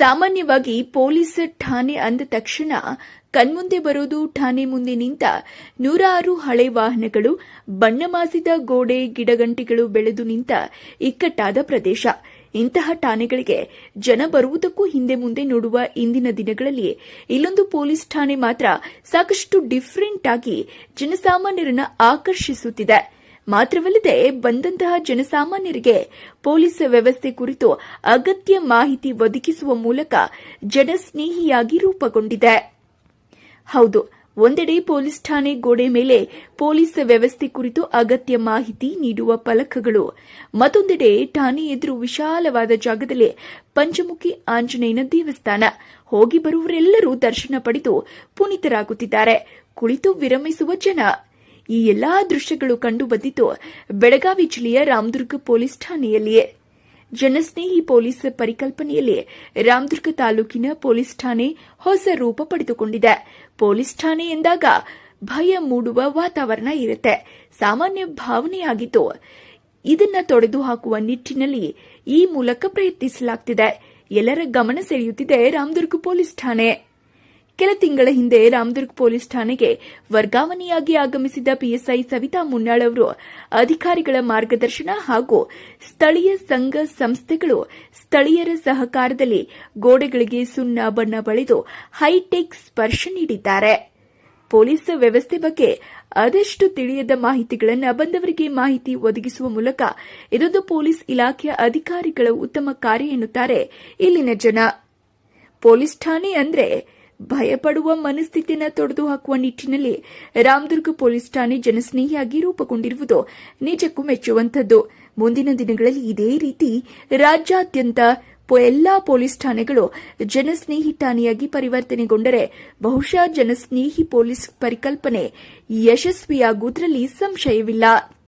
ಸಾಮಾನ್ಯವಾಗಿ ಪೊಲೀಸ್ ಠಾಣೆ ಅಂದ ತಕ್ಷಣ ಕಣ್ಮುಂದೆ ಬರೋದು ಠಾಣೆ ಮುಂದೆ ನಿಂತ ನೂರಾರು ಹಳೆ ವಾಹನಗಳು, ಬಣ್ಣ ಮಾಸಿದ ಗೋಡೆ ಗಿಡಗಂಟಿಗಳು ಬೆಳೆದು ನಿಂತ ಇಕ್ಕಟ್ಟಾದ ಪ್ರದೇಶ. ಇಂತಹ ಠಾಣೆಗಳಿಗೆ ಜನ ಬರುವುದಕ್ಕೂ ಹಿಂದೆ ಮುಂದೆ ನೋಡುವ ಇಂದಿನ ದಿನಗಳಲ್ಲಿ ಇಲ್ಲೊಂದು ಪೊಲೀಸ್ ಠಾಣೆ ಮಾತ್ರ ಸಾಕಷ್ಟು ಡಿಫರೆಂಟ್ ಆಗಿ ಜನಸಾಮಾನ್ಯರನ್ನ ಆಕರ್ಷಿಸುತ್ತಿದೆ. ಮಾತ್ರವಲ್ಲದೆ ಬಂದಂತಹ ಜನಸಾಮಾನ್ಯರಿಗೆ ಪೊಲೀಸ್ ವ್ಯವಸ್ಥೆ ಕುರಿತು ಅಗತ್ಯ ಮಾಹಿತಿ ಒದಗಿಸುವ ಮೂಲಕ ಜನಸ್ನೇಹಿಯಾಗಿ ರೂಪುಗೊಂಡಿದೆ. ಹೌದು, ಒಂದೆಡೆ ಪೊಲೀಸ್ ಠಾಣೆ ಗೋಡೆ ಮೇಲೆ ಪೊಲೀಸ್ ವ್ಯವಸ್ಥೆ ಕುರಿತು ಅಗತ್ಯ ಮಾಹಿತಿ ನೀಡುವ ಫಲಕಗಳು, ಮತ್ತೊಂದೆಡೆ ಠಾಣೆ ಎದುರು ವಿಶಾಲವಾದ ಜಾಗದಲ್ಲಿ ಪಂಚಮುಖಿ ಆಂಜನೇಯನ ದೇವಸ್ಥಾನ. ಹೋಗಿ ಬರುವವರೆಲ್ಲರೂ ದರ್ಶನ ಪಡೆದು ಪುನೀತರಾಗುತ್ತಿದ್ದಾರೆ. ಕುಳಿತು ವಿರಮಿಸುವ ಜನ ಈ ಎಲ್ಲಾ ದೃಶ್ಯಗಳು ಕಂಡು ಬಂದಿದ್ದು ಬೆಳಗಾವಿ ಜಿಲ್ಲೆಯ ರಾಮದುರ್ಗ ಪೊಲೀಸ್ ಠಾಣೆಯಲ್ಲಿಯೇ. ಜನಸ್ನೇಹಿ ಪೊಲೀಸ್ ಪರಿಕಲ್ಪನೆಯಲ್ಲಿ ರಾಮದುರ್ಗ ತಾಲೂಕಿನ ಪೊಲೀಸ್ ಠಾಣೆ ಹೊಸ ರೂಪ ಪಡೆದುಕೊಂಡಿದೆ. ಪೊಲೀಸ್ ಠಾಣೆ ಎಂದಾಗ ಭಯ ಮೂಡುವ ವಾತಾವರಣ ಇರುತ್ತೆ. ಸಾಮಾನ್ಯ ಭಾವನೆಯಾಗಿದ್ದು ಇದನ್ನ ತೊಡೆದು ಹಾಕುವ ನಿಟ್ಟಿನಲ್ಲಿ ಈ ಮೂಲಕ ಪ್ರಯತ್ನಿಸಲಾಗ್ತಿದೆ. ಎಲ್ಲರ ಗಮನ ಸೆಳೆಯುತ್ತಿದೆ ರಾಮದುರ್ಗ ಪೊಲೀಸ್ ಠಾಣೆ. ಕೆಲ ತಿಂಗಳ ಹಿಂದೆ ರಾಮದುರ್ಗ್ ಪೊಲೀಸ್ ಠಾಣೆಗೆ ವರ್ಗಾವಣೆಯಾಗಿ ಆಗಮಿಸಿದ ಪಿಎಸ್ಐ ಸವಿತಾ ಮುನ್ನಾಳ್ ಅವರು ಅಧಿಕಾರಿಗಳ ಮಾರ್ಗದರ್ಶನ ಹಾಗೂ ಸ್ಥಳೀಯ ಸಂಘ ಸಂಸ್ಥೆಗಳು ಸ್ಥಳೀಯರ ಸಹಕಾರದಲ್ಲಿ ಗೋಡೆಗಳಿಗೆ ಸುಣ್ಣ ಬಣ್ಣ ಬಳಿದು ಹೈಟೆಕ್ ಸ್ಪರ್ಶ ನೀಡಿದ್ದಾರೆ. ಪೊಲೀಸ್ ವ್ಯವಸ್ಥೆ ಬಗ್ಗೆ ಆದಷ್ಟು ತಿಳಿಯದ ಮಾಹಿತಿಗಳನ್ನು ಬಂದವರಿಗೆ ಮಾಹಿತಿ ಒದಗಿಸುವ ಮೂಲಕ ಇದೊಂದು ಪೊಲೀಸ್ ಇಲಾಖೆಯ ಅಧಿಕಾರಿಗಳ ಉತ್ತಮ ಕಾರ್ಯ ಎನ್ನುತ್ತಾರೆ ಇಲ್ಲಿನ ಜನ. ಪೊಲೀಸ್ ಠಾಣೆ ಅಂದ್ರೆ ಭಯಪಡುವ ಮನಸ್ಥಿತಿಯನ್ನು ತೊಡೆದು ಹಾಕುವ ನಿಟ್ಟಿನಲ್ಲಿ ರಾಮದುರ್ಗ ಪೊಲೀಸ್ ಠಾಣೆ ಜನಸ್ನೇಹಿಯಾಗಿ ರೂಪುಗೊಂಡಿರುವುದು ನಿಜಕ್ಕೂ ಮೆಚ್ಚುವಂತದ್ದು ಮುಂದಿನ ದಿನಗಳಲ್ಲಿ ಇದೇ ರೀತಿ ರಾಜ್ಯಾದ್ಯಂತ ಎಲ್ಲಾ ಪೊಲೀಸ್ ಠಾಣೆಗಳು ಜನಸ್ನೇಹಿ ಠಾಣೆಯಾಗಿ ಪರಿವರ್ತನೆಗೊಂಡರೆ ಬಹುಶಃ ಜನಸ್ನೇಹಿ ಪೊಲೀಸ್ ಪರಿಕಲ್ಪನೆ ಯಶಸ್ವಿಯಾಗುವುದರಲ್ಲಿ ಸಂಶಯವಿಲ್ಲ.